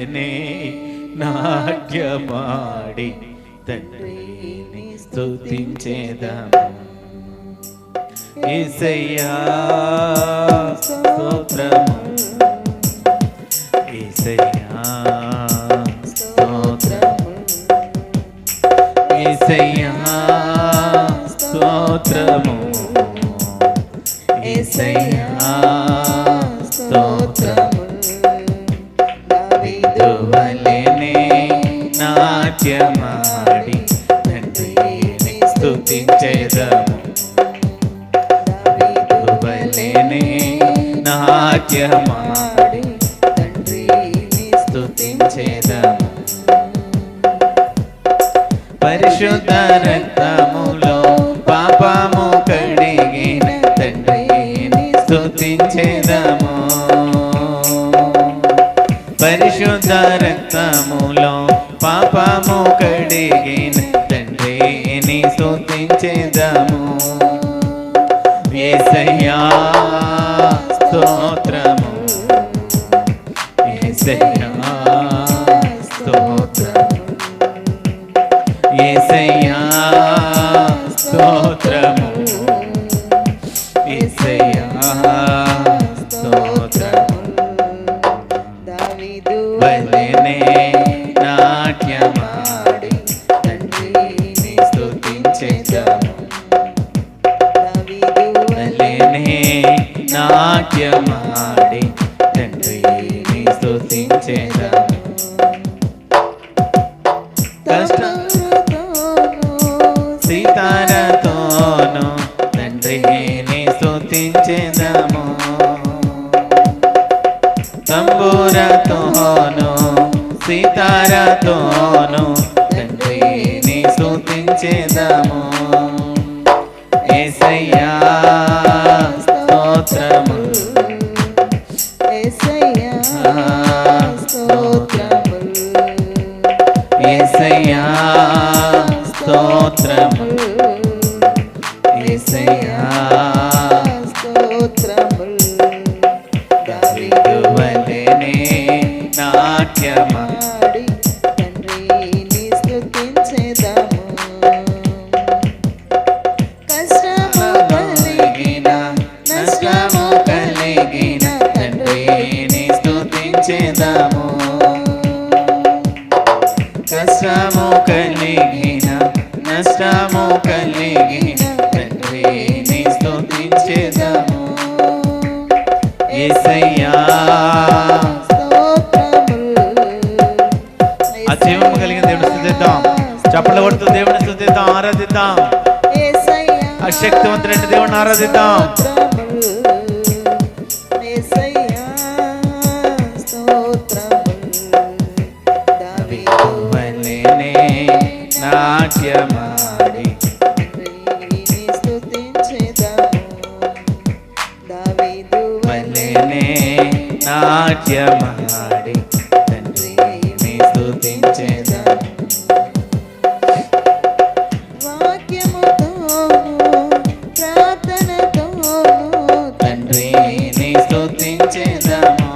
వల్లనే నాట్యమాడి తండ్రిని స్తుతించేదాము ఏసయ్యా స్తోత్రము ఏసయ్యా స్తోత్రము ఈసయ్యా స్తోత్రము ఈసయ్యా తండ్రిని స్తుతించేదము. పరిశుద్ధ రక్తములో పాపము కడిగిన తండ్రిని స్తుతించేదము. పరిశుద్ధ రక్తములో పాపము కడిగిన తండ్రిని స్తుతించేదము. ఏసయ్యా స్తోత్రము. ఏసయ్యా స్తోత్రము. ఏసయ్యా స్తోత్రము ఏసయ్యా వాక్యమాడి తండ్రిని స్తుతించేదాము కష్టం సీతారతోను తండ్రిని స్తుతించేదాము. తంబూరతోను సీతారతోను తండ్రిని స్తుతించేదాము. ఏసయ్యా స్తోత్రము ఏసయ్యా దావీదు ఆ జీవము కలిగిన దేవుని స్థుతిద్దాం. చప్పట్లు కొడుతూ దేవుని స్థుతిద్దాం ఆరాధిద్దాం. ఆ శక్తివంతుడైన దేవుని ఆరాధిద్దాం. వలెనే నాట్యమాడి. వలెనే నాట్యమాడి. స్తుతించేదాము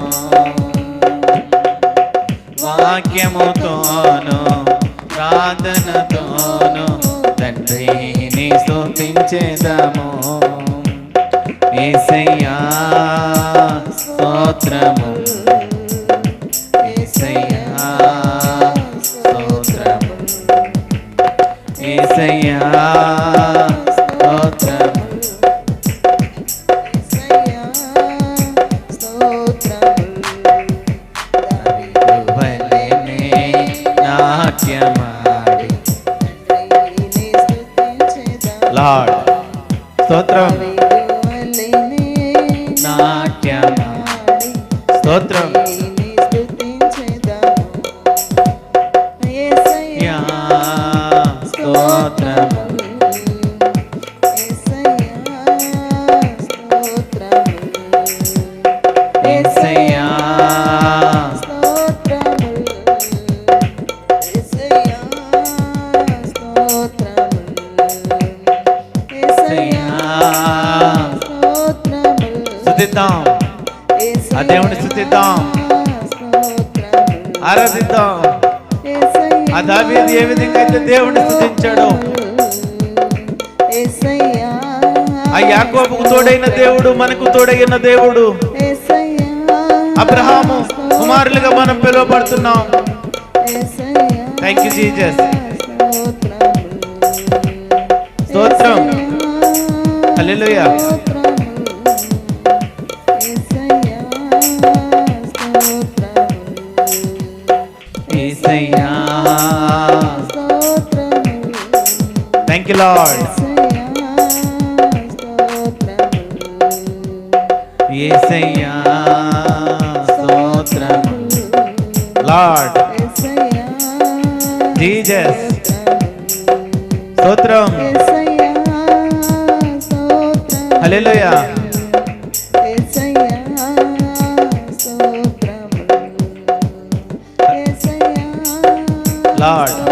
వాక్యముతోను ప్రార్థనతోను తండ్రిని స్తుతించేదాము ఏసయ్యా స్తోత్రము. స్తోత్రం. స్తుతిద్దాం ఆ దేవుని స్తుతిద్దాం ఆరాధిద్దాం. ఆ దావీది ఏ విధంగా అయితే దేవుణ్ణి స్థుతించాడు ఆ యాకోబుకు తోడైన దేవుడు మనకు తోడైన దేవుడు అబ్రహాము కుమారులుగా మనం పిలువబడుతున్నాం. థ్యాంక్ యూ జీజస్ స్తోత్రం. అల్లెలుయా యు లార్డ్ యేసయ్యా స్తోత్రం లార్డ్ జీజస్ స్తోత్రం హల్లెలూయా లార్డ్